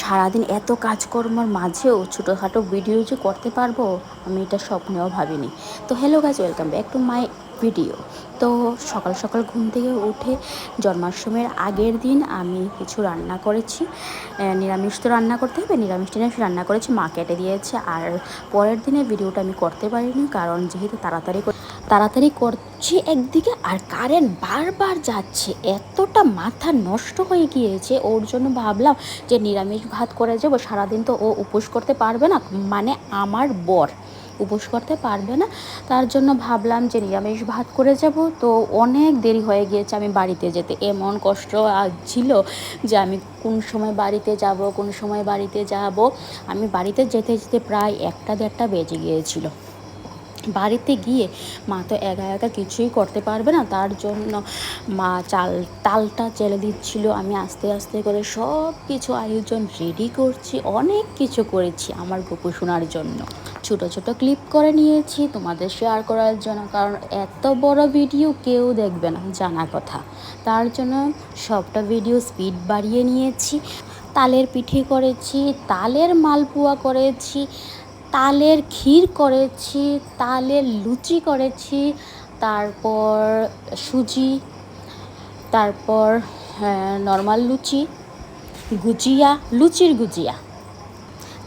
সারাদিন এত কাজকর্মের মাঝেও ছোটোখাটো ভিডিও যে করতে পারব, আমি এটা স্বপ্নেও ভাবিনি। তো hello guys welcome back to my video. তো সকাল সকাল ঘুম থেকে উঠে জন্মাষ্টমীর আগের দিন আমি কিছু রান্না করেছি। নিরামিষ তো রান্না করতে হবে, নিরামিষ টিরামিষ রান্না করেছি, মা কেটে দিয়েছে। আর পরের দিনে ভিডিওটা আমি করতে পারিনি, কারণ যেহেতু তাড়াতাড়ি তাড়াতাড়ি করছি একদিকে আর কারেন্ট বারবার যাচ্ছে, এতটা মাথা নষ্ট হয়ে গিয়েছে। ওর জন্য ভাবলাম যে নিরামিষ ভাত করে যাব, সারাদিন তো ও উপোস করতে পারবে না মানে আমার বর। উপোস করতে পারবে না। তার জন্য ভাবলাম যে নিরামিষ ভাত করে যাব। তো অনেক দেরি হয়ে গিয়েছে আমি বাড়িতে যেতে। এমন কষ্ট ছিল যে আমি কোন সময় বাড়িতে যাব, কোন সময় বাড়িতে যাব। আমি বাড়িতে যেতে যেতে প্রায় একটা দেড়টা বেজে গিয়েছিল। বাড়িতে গিয়ে মা তো একা একা কিছুই করতে পারবে না। তার জন্য মা চাল, তালটা চেলে দিচ্ছিল। আমি আস্তে আস্তে করে সব কিছু আয়োজন রেডি করছি, অনেক কিছু করেছি আমার গোপু শোনার জন্য। ছোট ছোট ক্লিপ করে নিয়েছি, তোমাদের শেয়ার করার জন্য। কারণ এত বড় ভিডিও কেউ দেখবে না, জানা কথা। তার জন্য সবটা ভিডিও স্পিড বাড়িয়ে নিয়েছি। তালের পিঠে করেছি, তালের মালপোয়া করেছি তালের ক্ষীর করেছি তালের লুচি করেছি তারপর সুজি তারপর নর্মাল লুচি গুজিয়া লুচির গুজিয়া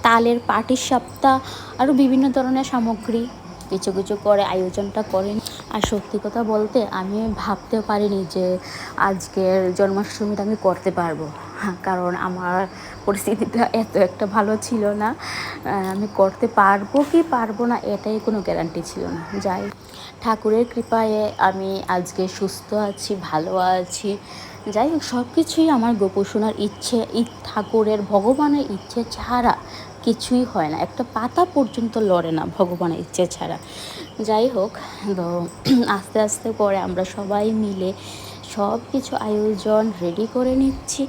তালের পাটির সাপ্তাহ আরও বিভিন্ন ধরনের সামগ্রী কিছু কিছু করে আয়োজনটা করেন আর সত্যি কথা বলতে আমি ভাবতেও পারিনি যে আজকের জন্মাষ্টমীটা আমি করতে পারব। হ্যাঁ, কারণ আমার পরিস্থিতিটা এত একটা ভালো ছিল না। আমি করতে পারব কি পারব না এটাই কোনো গ্যারান্টি ছিল না। যাই ঠাকুরের কৃপায় আমি আজকে সুস্থ আছি, ভালো আছি। যাই হোক সব কিছুই আমার গোপোষণার ইচ্ছে ঠাকুরের ভগবানের ইচ্ছে ছাড়া কিছুই হয় না। একটা পাতা পর্যন্ত লড়ে না ভগবানের ইচ্ছে ছাড়া। যাই হোক, তো আস্তে আস্তে করে আমরা সবাই মিলে সব কিছু আয়োজন রেডি করে নিচ্ছি।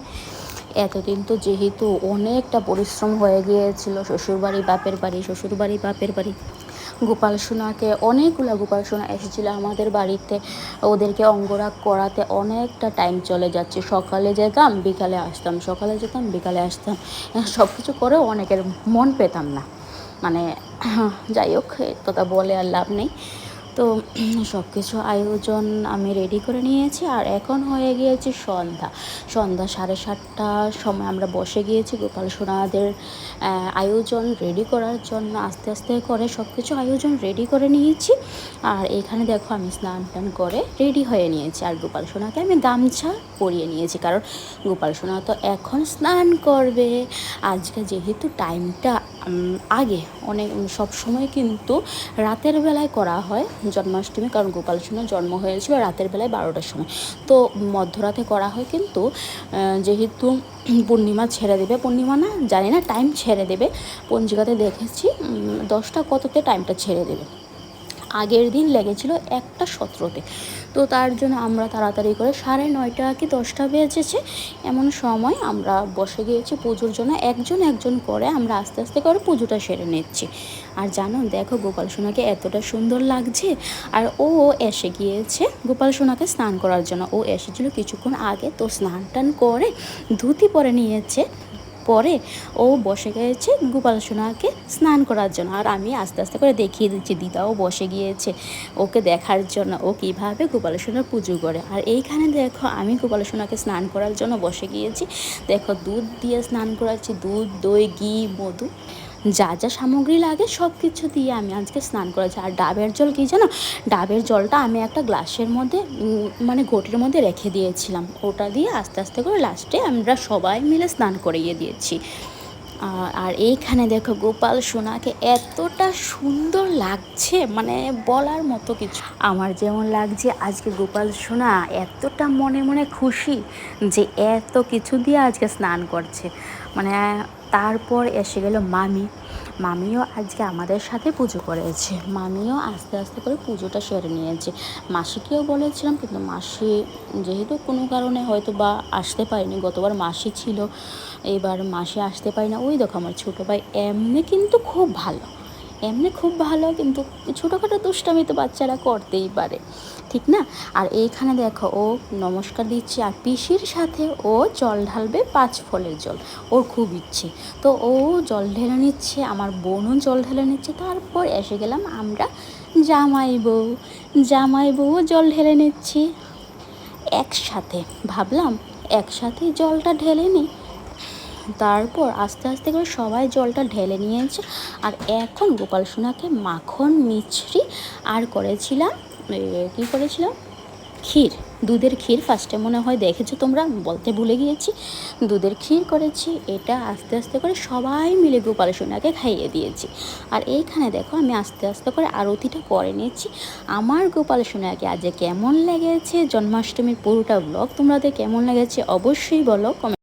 এতদিন তো যেহেতু অনেকটা পরিশ্রম হয়ে গিয়েছিল, শ্বশুরবাড়ি, বাপের বাড়ি, শ্বশুরবাড়ি, বাপের বাড়ি। গোপাল সোনাকে, অনেকগুলো গোপাল সোনা এসেছিল আমাদের বাড়িতে। ওদেরকে অঙ্গরাগ করাতে অনেকটা টাইম চলে যাচ্ছে। সকালে যেতাম, বিকালে আসতাম। সকালে যেতাম, বিকালে আসতাম। সব কিছু করেও অনেকের মন পেতাম না। মানে যাই হোক তোতা বলে আর লাভ নেই। তো সব কিছু আয়োজন আমি রেডি করে নিয়েছি আর এখন হয়ে গিয়েছে সন্ধ্যা। সন্ধ্যা সাড়ে সাতটার সময় আমরা বসে গিয়েছি গোপাল সোনাদের আয়োজন রেডি করার জন্য। আস্তে আস্তে করে সব কিছু আয়োজন রেডি করে নিয়েছি। আর এখানে দেখো আমি স্নান টান করে রেডি হয়ে নিয়েছি। আর গোপাল সোনাকে আমি গামছা পরিয়ে নিয়েছি কারণ গোপাল সোনা তো এখন স্নান করবে। আজকে যেহেতু টাইমটা আগে অনেক সব সময় কিন্তু রাতের বেলায় করা হয় জন্মাষ্টমী, কারণ গোপাল সোনার জন্ম হয়েছিল রাতের বেলায় বারোটার সময়। তো মধ্যরাতে করা হয় কিন্তু যেহেতু পূর্ণিমা ছেড়ে দেবে, পূর্ণিমা না, জানি না টাইম ছেড়ে দেবে। পঞ্জিকাতে দেখেছি দশটা কততে টাইমটা ছেড়ে দেবে। আগের দিন লেগেছিল একটা সতেরোতে। তো তার জন্য আমরা তাড়াতাড়ি করে সাড়ে নয়টা কি দশটা বেজেছে এমন সময় আমরা বসে গিয়েছি পুজোর জন্য। একজন একজন করে আমরা আস্তে আস্তে করে পুজোটা সেরে নিচ্ছি। আর জানো, দেখো গোপাল সোনাকে এতটা সুন্দর লাগছে। আর ও এসে গিয়েছে গোপাল সোনাকে স্নান করার জন্য। ও এসেছিল কিছুক্ষণ আগে, তো স্নান টান করে ধুতি পরে নিয়েছে। পরে ও বসে গিয়েছে গোপাল সোনাকে স্নান করার জন্য। আর আমি আস্তে আস্তে করে দেখিয়ে দিচ্ছি দিদাও বসে গিয়েছে ওকে দেখার জন্য, ও কীভাবে গোপাল সোনার পুজো করে। আর এইখানে দেখো, আমি গোপাল সোনাকে স্নান করার জন্য বসে গিয়েছি। দেখো, দুধ দিয়ে স্নান করাচ্ছি, দুধ, দই, ঘি, মধু। যা যা সামগ্রী লাগে সব কিছু দিয়ে আমি আজকে স্নান করেছি। আর ডাবের জল কি জানো? ডাবের জলটা আমি একটা গ্লাসের মধ্যে মানে ঘটির মধ্যে রেখে দিয়েছিলাম। ওটা দিয়ে আস্তে আস্তে করে লাস্টে আমরা সবাই মিলে স্নান করিয়ে দিয়েছি। আর- এইখানে দেখো গোপাল সোনাকে এতটা সুন্দর লাগছে মানে বলার মতো কিছু। আমার যেমন লাগছে আজকে গোপাল সোনা এতটা মনে মনে খুশি যে এত কিছু দিয়ে আজকে স্নান করছে। মানে তারপর এসে গেল মামি। মামিও আজকে আমাদের সাথে পুজো করেছে। মামিও আস্তে আস্তে করে পুজোটা সেরে নিয়েছে। মাসিকেও বলেছিলাম, কিন্তু মাসি যেহেতু কোনো কারণে হয়তো বা আসতে পারিনি, গতবার মাসি ছিল, এবার মাসি আসতে পারি না। ওই দেখো আমার ছোটো ভাই, এমনি কিন্তু খুব ভালো। এমনি খুব ভালো, কিন্তু ছোটোখাটো দুষ্টামি তো বাচ্চারা করতেই পারে, ঠিক না? আর এইখানে দেখো, ও নমস্কার দিচ্ছে, আর পিসির সাথে ও জল ঢালবে পাঁচ ফলের জল, ওর খুব ইচ্ছে। তো ও জল ঢেলে নিচ্ছে, আমার বোনও জল ঢেলে নিচ্ছে, তারপর এসে গেলাম আমরা জামাই বউ, জামাই বউও জল ঢেলে নিচ্ছি। একসাথে, ভাবলাম একসাথে জলটা ঢেলে নিই তারপর আস্তে আস্তে করে সবাই জলটা ঢেলে নিয়েছে। আর এখন গোপাল সোনাকে মাখন, মিছরি আর করেছিলাম কী করেছিলাম? ক্ষীর, দুধের ক্ষীর ফার্স্টে মনে হয় দেখেছ তোমরা, বলতে ভুলে গিয়েছি। দুধের ক্ষীর করেছি, এটা আস্তে আস্তে করে সবাই মিলে গোপাল সোনাকে খাইয়ে দিয়েছি। আর এইখানে দেখো আমি আস্তে আস্তে করে আরতিটা করে নিয়েছি। আমার গোপাল সোনাকে আজ কেমন লেগেছে? জন্মাষ্টমীর পুরোটা ব্লগ তোমাদের কেমন লেগেছে? অবশ্যই বলো কমেন্ট